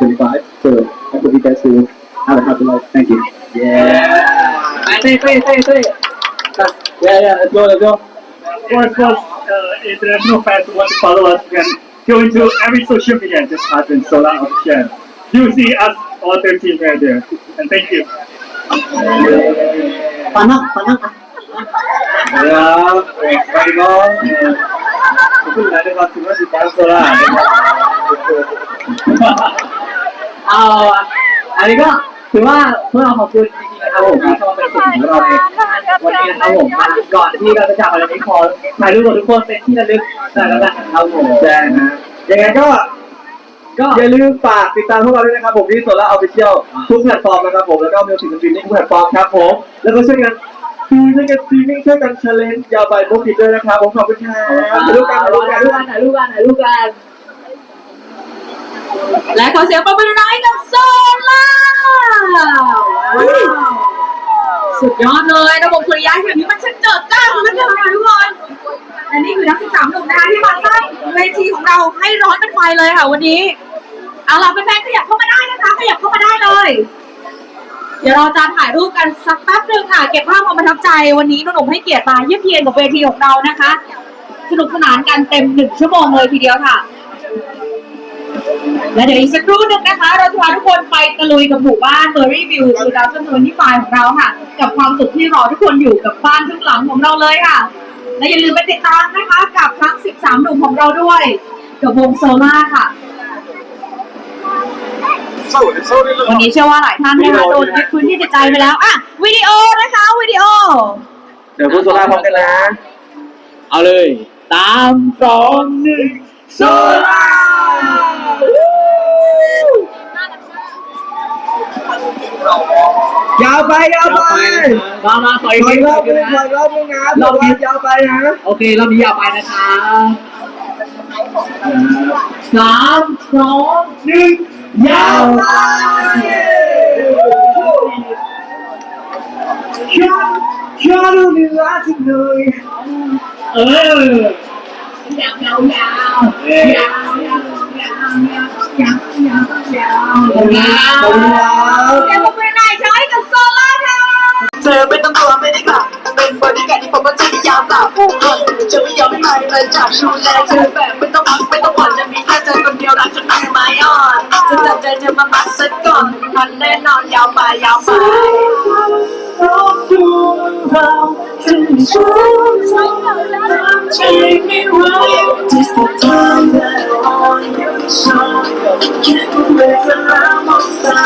25. So I hope you guys will have a happy life. Thank you. Yeah. Say, say, say, say. Yeah, yeah, let's go, let's go. Or of course, uh, international fans who want to follow us can go into every social media and just type in Solar Official. You will see us all 13 right there. And thank you. Panak, panak. Yeah, very well. People let us to the dance around. เอา อะอันนี้ก็ถือว่าพวกเราขอบคุณจริงๆนะครับผมที่เข้ามาเป็นส่วนหนึ่งของเราในวันนี้นะครับผมก่อนที่เราจะจากวันนี้ขอถ่ายรูปกับทุกคนเป็นที่ระลึกหน่อยแล้วกันนะครับผมใช่ฮะยังไงก็ก็อย่าลืมฝากติดตามพวกเราด้วยนะครับผมที่โซล่าออฟฟิเชียลทุกแพลตฟอร์มนะครับผมแล้วก็มิวสิกสตรีมมิ่งทุกแพลตฟอร์มครับผมแล้วก็ช่วยกันดูช่วยกันสตรีมมิ่งช่วยกันเชลเลนจ์ยาวไปบุ๊กผิดด้วยนะครับผมขอบคุณครับถ่ายรูปกันถ่ายรูปกันถ่ายรูปกันถ่ายรูปกันถ่ายรูปกัน และขอเสียงปรบมือหน่อยกับโซล่าสุดยอดเลยระบบสุริยะอย่างนี้มันช่างเจิดจ้าเหลือเกินะทุกคนและนี่คือนักศึกษาหนุ่มนะคะที่มาสร้างเวทีของเราให้ร้อนเป็นไฟเลยค่ะวันนี้เอาล่ะแฟนๆขยับเข้ามาได้นะคะขยับเข้ามาได้เลย เดี๋ยวเราจะถ่ายรูปกันสักแป๊บหนึ่งค่ะเก็บภาพความประทับใจวันนี้หนุ่มให้เกียรติมาเยี่ยมเยียนกับเวทีของเรานะคะ สนุกสนานกันเต็มหนึ่งชั่วโมงเลยทีเดียวค่ะ และเดี๋ยวอีกสักครู่หนึ่งนะคะ เราจะพาทุกคนไปตะลุยกับหมู่บ้านเบอร์รี่วิวคือดาวเซนต์ที่ฟของเราค่ะ กับความสุขที่รอทุกคนอยู่กับบ้านข้างหลังของเราเลยค่ะ และอย่าลืมไปติดตามนะคะ กับทั้ง 13 หนุ่มของเราด้วย กับวงโซล่าค่ะวันนี้เชื่อว่าหลายท่านนะคะโดนยึดพื้นที่จิตใจไปแล้วอะวิดีโอนะคะวิดีโอ เดี๋ยวพูดโซล่าพร้อมกันนะ เอาเลยสามสองหนึ่งโซล่า ยาวไปยาวไปมามาต่อยถอยรอบกันึนงถนะอยรอบนึงนะรอบนี้ยาวไปนะโอเครอบนี้ยาวไปนะคะสามสองหนึ่งยาวไปฉันฉันรู้ดีว่าที่เหนื่อยเออยาวยาวยาวยาวยาวยาวยาวยาวยาวยาวยาวขอบคุณครับ ยอมให้ใครมาจับดูแลเธอแบบไม่ต้องพักไม่ต้องผ่อนจะมีแค่เธอคนเดียวรักจนมือไม้อ่อนจะจับใจเธอมามัดซะก่อนมันแน่นอนยาวไปยาวไปรอบดูเราถึงฉันทำใจไม่ไหว Just the time that on you shine คิดว่าเป็นเวลามองตา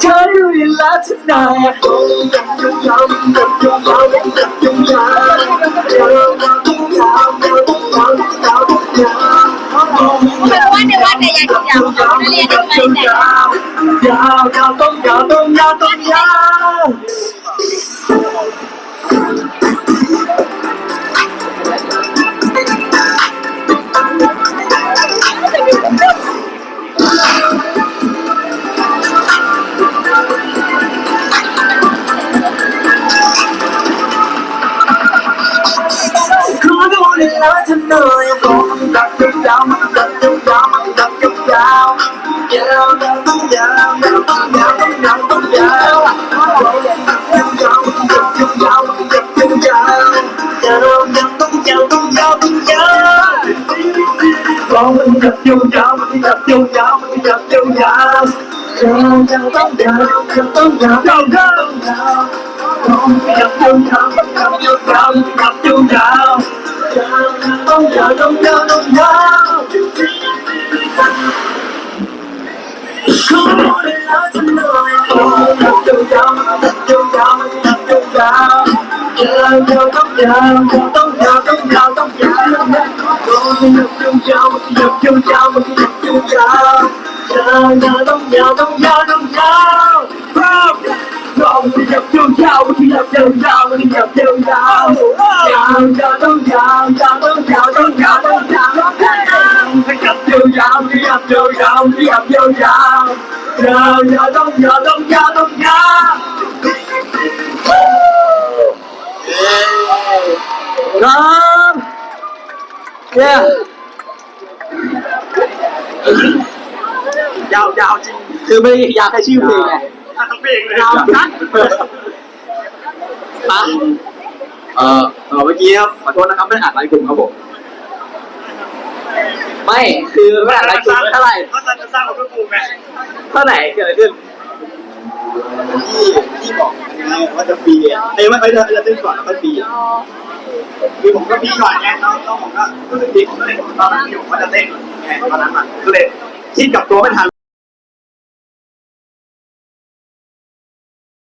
เธออยู่แล้วทุกนายโอ้ยยาวยาว cao tông cao tông cao tông ya Cứ đôi lá thân nơi Con đặt chân cao, đặt chân cao, đặt chân cao. Yeah, yeah, yeah mình đập vô nhau mình đập vô nhau mình đập vô nhau Chào chào bóng đào, chào bóng đào, chào bóng đào Mình đập vô nhau, mình đập vô nhau, mình đập vô nhau Chào chào bóng đào, đông đào, đông đào Không muốn để lại trên đời Mình đập vô nhau, mình đập vô nhau, mình đập vô nhau Chào chào bóng đào, chào bóng đào, đông đào, đông đào Mình đập vô nhau, mình đập chung chào một chung chung chào chờ nhờ đông nhờ đông nhờ đông chào Không thì nhập chung chào một chung nhập chung chào một chung nhập chung chào chào chờ đông chào chào đông chào đông chào đông chào nhập chung chào một chung nhập chung chào một chung nhập chung chào chờ nhờ đông nhờ đông nhờ đông chào Come! Yeah. ยาวยาวจริงคือไม่ไยาวแค่ชื่อเพลงไงยาวจัดปะเอ่อเมื่อกี้ครับขอโทษนะครับไม่ไอ่านไลน์กลุ่มครับผมไม่คือไม่อ่านไลน์กลุ่มเท่าไหร่เขาจะสร้างเราเพื่อกลุ่มไงเท่าไหร่เกิดอะไรขึ้นที่ที่บอกว่าจะฟรีอะเอ้ยไม่ไม่จะเล่นก่อนแล้วก็ฟรีคือผมก็ฟรีก่อนไงต้องผมก็รู้สึกดีผมก็เลยตอนนั้นที่ผมก็จะเล่น ไงตอนนั้นอะก็เลยคิดกับตัวไม่ทัน